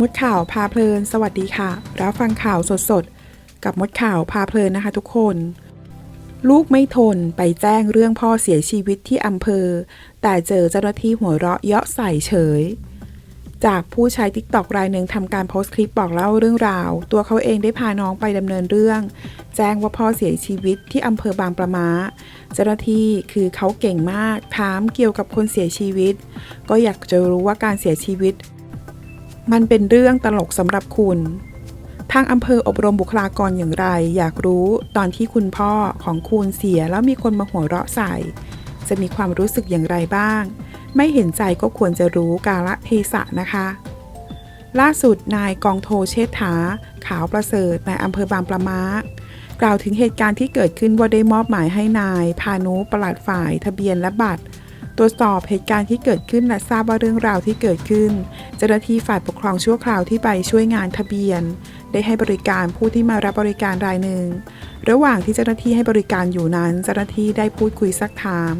มดข่าวพาเพลิน สวัสดีค่ะ รับฟังข่าวสดๆ กับมดข่าวพาเพลินนะคะทุกคน ลูกไม่ทนไปแจ้งเรื่องพ่อเสียชีวิตที่อำเภอ แต่เจอเจ้าหน้าที่หัวเราะเยาะใส่เฉย จากผู้ใช้ทิกตอกรายหนึ่งทำการโพสต์คลิปบอกเล่าเรื่องราว ตัวเขาเองได้พาน้องไปดำเนินเรื่อง แจ้งว่าพ่อเสียชีวิตที่อำเภอบางประมาเจ้าหน้าที่คือเขาเก่งมากถามเกี่ยวกับคนเสียชีวิต ก็อยากจะรู้ว่าการเสียชีวิต มันเป็นเรื่องตลกสำหรับคุณ ทางอำเภออบรมบุคลากรอย่างไร อยากรู้ตอนที่คุณพ่อของคุณเสียแล้วมีคนมาหัวเราะใส่ จะมีความรู้สึกอย่างไรบ้าง ไม่เห็นใจก็ควรจะรู้กาละเทศะนะคะ ล่าสุดนายกองโทเชษฐา ขาวประเสริฐในอำเภอบางปะมากล่าวถึงเหตุการณ์ที่เกิดขึ้นว่าได้มอบหมายให้นาย พานุประหลัดฝ่าย ทะเบียนและบัตร รวจสอบเหตุการณ์ที่เกิดขึ้นและทราบว่าเรื่องราวที่เกิดขึ้น เจ้าหน้าที่ฝ่ายปกครองชั่วคราวที่ไปช่วยงานทะเบียน ได้ให้บริการผู้ที่มารับบริการรายหนึ่ง ระหว่างที่เจ้าหน้าที่ให้บริการอยู่นั้น เจ้าหน้าที่ได้พูดคุยซักถาม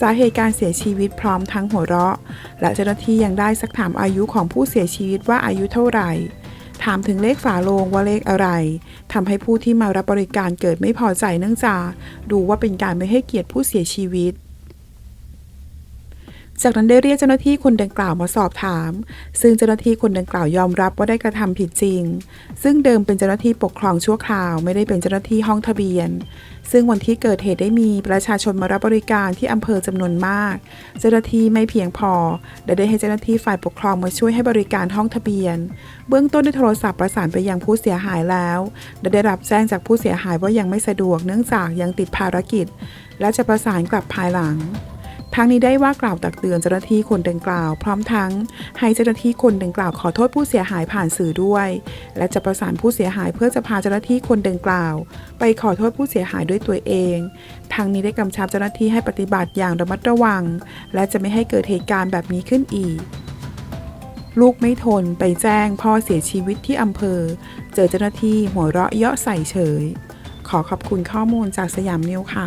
สาเหตุการเสียชีวิตพร้อมทั้งหัวเราะ และเจ้าหน้าที่ยังได้ซักถามอายุของผู้เสียชีวิตว่าอายุเท่าไหร่ ถามถึงเลขฝาโลงว่าเลขอะไรทำให้ผู้ที่มารับบริการเกิดไม่พอใจเนื่องจากดูว่าเป็นการไม่ให้เกียรติผู้เสียชีวิต จากนั้นได้เรียกเจ้าหน้าที่คนดังกล่าวมาสอบถาม ซึ่งเจ้าหน้าที่คนดังกล่าวยอมรับว่าได้กระทำผิดจริง ซึ่งเดิมเป็นเจ้าหน้าที่ปกครองชั่วคราวไม่ได้เป็นเจ้าหน้าที่ห้องทะเบียน ซึ่งวันที่เกิดเหตุได้มีประชาชนมารับบริการที่อำเภอจำนวนมาก เจ้าหน้าที่ไม่เพียงพอและได้ให้เจ้าหน้าที่ฝ่ายปกครองมาช่วยให้บริการห้องทะเบียน เบื้องต้นได้โทรศัพท์ประสานไปยังผู้เสียหายแล้วและได้รับแจ้งจากผู้เสียหายว่ายังไม่สะดวกเนื่องจากยังติดภารกิจ และจะประสานกลับภายหลัง ทางนี้ได้ว่ากล่าวตักเตือนเจ้าหน้าที่คนดังกล่าว พร้อมทั้ง ให้เจ้าหน้าที่คนดังกล่าวขอโทษผู้เสียหายผ่านสื่อด้วย และจะประสานผู้เสียหายเพื่อจะพาเจ้าหน้าที่คนดังกล่าว ไปขอโทษผู้เสียหายด้วยตัวเองทางนี้ได้กำชับเจ้าหน้าที่ให้ปฏิบัติอย่างระมัดระวัง และจะไม่ให้เกิดเหตุการณ์แบบนี้ขึ้นอีกลูกไม่ทนไปแจ้งพ่อเสียชีวิตที่อำเภอ เจอเจ้าหน้าที่หัวเราะเยาะใส่เฉย ขอขอบคุณข้อมูลจากสยามนิวค่ะ